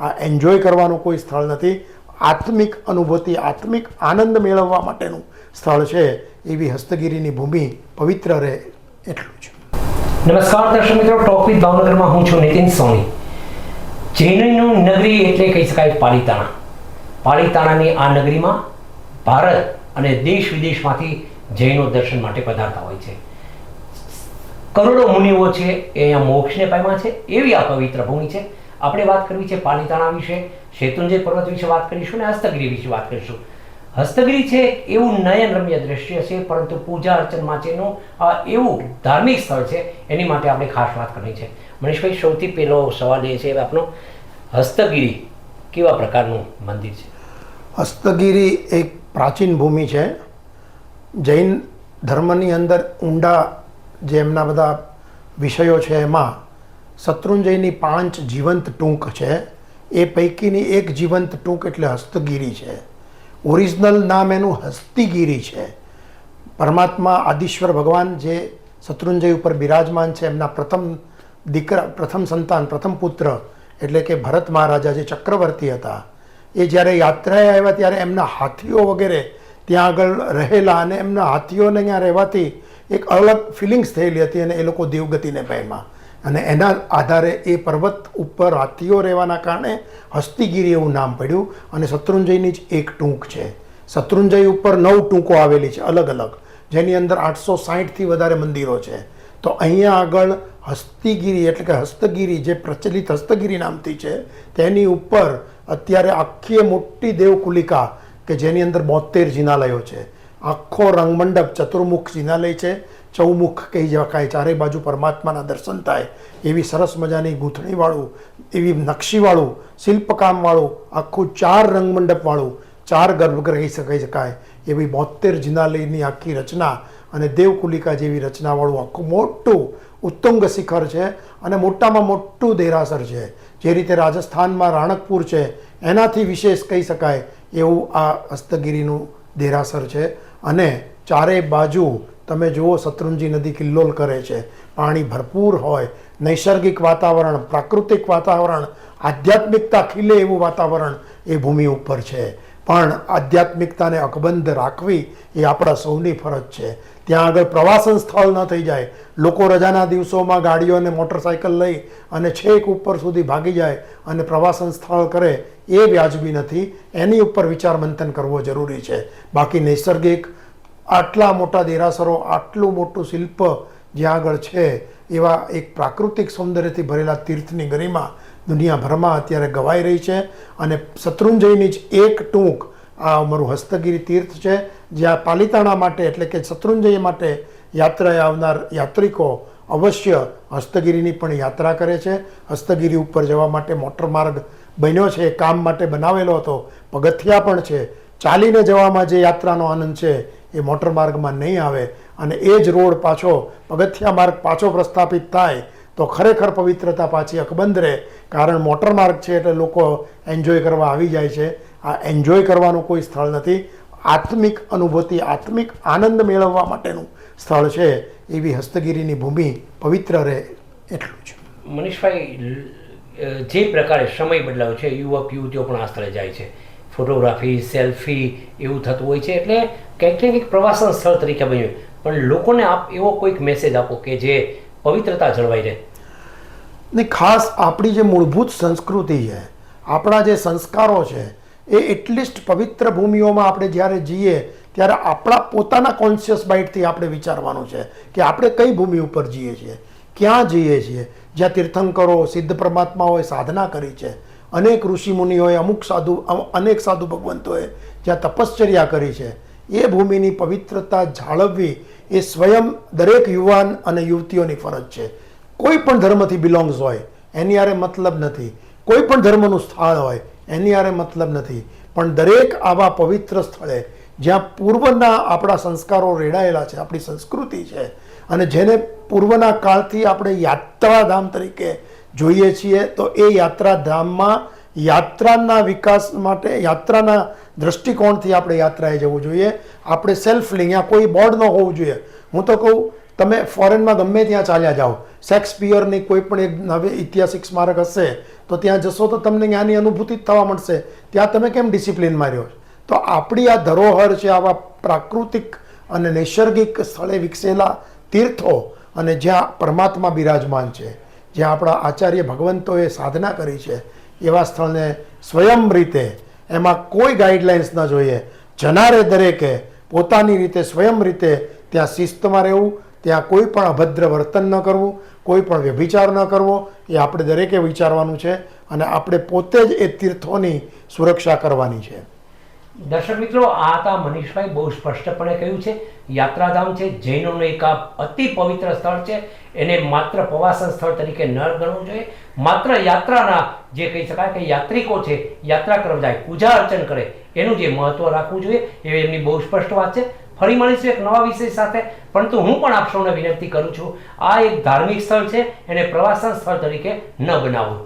આ એન્જોય કરવાનું કોઈ સ્થળ નથી. આત્મિક અનુભૂતિ, આત્મિક આનંદ મેળવવા માટેનું સ્થળ છે. એવી હસ્તગીરીની ભૂમિ પવિત્ર રહે એટલું જ. નમસ્કાર દર્શક મિત્રો ટોપિક વિથ ભાવનગરમાં હું છું નીતિન સોની. જૈનનું નગરી એટલે કહી શકાય પાલિતાણા. પાલિતાણાની આ નગરીમાં ભારત અને દેશ વિદેશમાંથી જૈનો દર્શન માટે પધારતા હોય છે. કરોડો મુનિઓ છે, એ અહીંયા મોક્ષને પામ્યા છે. એવી આ પવિત્ર ભૂમિ છે. આપણે વાત કરવી છે પાલિતાણા વિશે શેતુંજય પર્વત વિશે વાત કરીશું અને હસ્તગીરી વિશે વાત કરીશું. હસ્તગીરી છે એવું એવું નયનરમ્ય દ્રશ્ય છે, પરંતુ પૂજા અર્ચન માટેનું એવું ધાર્મિક સ્થળ છે, એની માટે આપણે ખાસ વાત કરવી છે. મનીષભાઈ, સૌથી પહેલો સવાલ એ છે આપણો હસ્તગીરી કેવા પ્રકારનું મંદિર છે? હસ્તગીરી એક પ્રાચીન ભૂમિ છે. જૈન ધર્મની અંદર ઊંડા જે એમના બધા વિષયો છે એમાં શત્રુંજયની પાંચ જીવંત ટૂંક છે. એ પૈકીની એક જીવંત ટૂંક એટલે હસ્તગીરી છે. ઓરિજિનલ નામ એનું હસ્તિગીરી છે. પરમાત્મા આદિશ્વર ભગવાન જે શત્રુંજય ઉપર બિરાજમાન છે, એમના પ્રથમ દીકરા, પ્રથમ સંતાન, પ્રથમ પુત્ર એટલે કે ભરત મહારાજા જે ચક્રવર્તી હતા, એ જ્યારે યાત્રાએ આવ્યા ત્યારે એમના હાથીઓ વગેરે ત્યાં આગળ રહેલા અને એમના હાથીઓને ત્યાં રહેવાથી એક અલગ ફિલિંગ્સ થયેલી હતી અને એ લોકો દેવગતિને પામ્યા અને એના આધારે એ પર્વત ઉપર હાથીઓ રહેવાના કારણે હસ્તિગીરી એવું નામ પડ્યું અને શત્રુંજયની જ એક ટૂંક છે. શત્રુંજય ઉપર નવ ટૂંકો આવેલી છે, અલગ અલગ. જેની અંદર આઠસો સાહીઠથી વધારે મંદિરો છે. તો અહીંયા આગળ હસ્તિગીરી એટલે કે હસ્તગીરી જે પ્રચલિત હસ્તગીરી નામથી છે, તેની ઉપર અત્યારે આખી મોટી દેવકુલિકા કે જેની અંદર બોતેર જિનાલયો છે. આખો રંગમંડપ ચતુર્મુખ જિનાલય છે. ચૌમુખ કહી શકાય ચારે બાજુ પરમાત્માના દર્શન થાય. એવી સરસ મજાની ગૂંથણીવાળું, એવી નકશીવાળું, શિલ્પકામવાળું, આખું ચાર રંગમંડપવાળું, ચાર ગર્ભગૃહ કહી શકાય શકાય. એવી બોતેર જિનાલયની આખી રચના અને દેવકુલિકા જેવી રચનાવાળું આખું મોટું ઉત્તુંગ શિખર છે અને મોટામાં મોટું દેરાસર છે. જે રીતે રાજસ્થાનમાં રાણકપુર છે, એનાથી વિશેષ કહી શકાય એવું આ હસ્તગીરીનું દેરાસર છે. અને ચારે બાજુ તમે જુઓ શત્રુંજી નદી કિલ્લોલ કરે છે. પાણી ભરપૂર હોય, નૈસર્ગિક વાતાવરણ, પ્રાકૃતિક વાતાવરણ, આધ્યાત્મિકતા ખીલે એવું વાતાવરણ એ ભૂમિ ઉપર છે. પણ આધ્યાત્મિકતાને અકબંધ રાખવી એ આપણા સૌની ફરજ છે. ત્યાં આગળ પ્રવાસન સ્થળ ન થઈ જાય, લોકો રજાના દિવસોમાં ગાડીઓ અને મોટરસાયકલ લઈ અને છેક ઉપર સુધી ભાગી જાય અને પ્રવાસન સ્થળ કરે એ વ્યાજબી નથી. એની ઉપર વિચાર મંથન કરવો જરૂરી છે. બાકી નૈસર્ગિક આટલા મોટા દેરાસરો, આટલું મોટું શિલ્પ જ્યાં આગળ છે, એવા એક પ્રાકૃતિક સૌંદર્યથી ભરેલા તીર્થની ગરિમા દુનિયાભરમાં અત્યારે ગવાઈ રહી છે અને શત્રુંજયની જ એક ટૂંક આ અમારું હસ્તગીરી તીર્થ છે જ્યાં પાલિતાણા માટે એટલે કે શત્રુંજય માટે યાત્રાએ આવનાર યાત્રિકો અવશ્ય હસ્તગીરીની પણ યાત્રા કરે છે. હસ્તગીરી ઉપર જવા માટે મોટર માર્ગ બન્યો છે, એ કામ માટે બનાવેલો હતો. પગથિયા પણ છે. ચાલીને જવામાં જે યાત્રાનો આનંદ છે, એ મોટર માર્ગમાં નહીં આવે અને એ જ રોડ પાછો પગથિયા માર્ગ પાછો પ્રસ્થાપિત થાય તો ખરેખર પવિત્રતા પાછી અકબંધ રહે. કારણ મોટર માર્ગ છે એટલે લોકો એન્જોય કરવા આવી જાય છે. આ એન્જોય કરવાનું કોઈ સ્થળ નથી. આત્મિક અનુભૂતિ, આત્મિક આનંદ મેળવવા માટેનું સ્થળ છે. એવી હસ્તગીરીની ભૂમિ પવિત્ર રહે એટલું જ. મનીષભાઈ જે પ્રકારે સમય બદલાવ છે, યુવક, યુવતીઓ પણ આ સ્થળે જાય છે. ફોટોગ્રાફી, સેલ્ફી એવું થતું હોય છે. એટલે કંઈક ને કંઈક પ્રવાસન સ્થળ તરીકે બન્યું. પણ લોકોને આપ એવો કોઈક મેસેજ આપો કે જે પવિત્રતા જળવાઈ રહે. ને ખાસ આપણી જે મૂળભૂત સંસ્કૃતિ છે, આપણા જે સંસ્કારો છે, એ એટલીસ્ટ પવિત્ર ભૂમિઓમાં આપણે જ્યારે જઈએ ત્યારે આપણા પોતાના કોન્શિયસ બાઇટથી આપણે વિચારવાનું છે કે આપણે કઈ ભૂમિ ઉપર જઈએ છીએ, ક્યાં જઈએ છીએ, જ્યાં તીર્થંકરો, સિદ્ધ પરમાત્માઓએ સાધના કરી છે, અનેક ઋષિમુનિઓએ, અમુક સાધુ અનેક સાધુ ભગવંતોએ જ્યાં તપશ્ચર્યા કરી છે, એ ભૂમિની પવિત્રતા જાળવવી એ સ્વયં દરેક યુવાન અને યુવતીઓની ફરજ છે. કોઈ પણ ધર્મથી બિલોંગ્સ હોય, એની હારે મતલબ નથી. કોઈ પણ ધર્મનું સ્થળ હોય, એની આરે મતલબ નથી. પણ દરેક આવા પવિત્ર સ્થળે, જ્યાં પૂર્વના આપણા સંસ્કારો રેડાયેલા છે, આપણી સંસ્કૃતિ છે, અને જેને પૂર્વના કાળથી આપણે યાત્રાધામ તરીકે જોઈએ છીએ, તો એ યાત્રાધામમાં યાત્રાના વિકાસ માટે, યાત્રાના દ્રષ્ટિકોણથી આપણે યાત્રાએ જવું જોઈએ. આપણે સેલ્ફ લિંક ત્યાં કોઈ બોર્ડ ન હોવું જોઈએ. હું તો કહું, તમે ફોરેનમાં ગમે ત્યાં ચાલ્યા જાઓ. શેક્સપિયરની કોઈ પણ એક નવી ઐતિહાસિક સ્મારક હશે, તો ત્યાં જશો તો તમને ત્યાંની અનુભૂતિ થવા મળશે. ત્યાં તમે કેમ ડિસિપ્લિનમાં રહ્યો તો આપણી આ ધરોહર છે, આવા પ્રાકૃતિક અને નૈસર્ગિક સ્થળે વિકસેલા તીર્થો અને જ્યાં પરમાત્મા બિરાજમાન છે, જ્યાં આપણા આચાર્ય ભગવંતોએ સાધના કરી છે એવા સ્થળને સ્વયં રીતે, એમાં કોઈ ગાઈડલાઇન્સ ન જોઈએ. જનારે દરેકે પોતાની રીતે સ્વયં રીતે ત્યાં શિસ્તમાં રહેવું, ત્યાં કોઈ પણ અભદ્ર વર્તન ન કરવું, કોઈ પણ વ્યભિચાર ન કરવો, એ આપણે દરેકે વિચારવાનું છે અને આપણે પોતે જ એ તીર્થોની સુરક્ષા કરવાની છે. દર્શક મિત્રો, આ હતા મનીષભાઈ. બહુ સ્પષ્ટપણે કહ્યું છે, યાત્રાધામ છે, જૈનોનું એક અતિ પવિત્ર સ્થળ છે. એને માત્ર પ્રવાસન સ્થળ તરીકે ન ગણવું જોઈએ. માત્ર યાત્રાના જે કહી શકાય કે યાત્રિકો છે, યાત્રા કરવા જાય, પૂજા અર્ચન કરે, એનું જે મહત્વ રાખવું જોઈએ એ એમની બહુ સ્પષ્ટ વાત છે. ફરી મળીશું એક નવા વિષય સાથે. પરંતુ હું પણ આપ સૌને વિનંતી કરું છું, આ એક ધાર્મિક સ્થળ છે, એને પ્રવાસન સ્થળ તરીકે ન બનાવવું.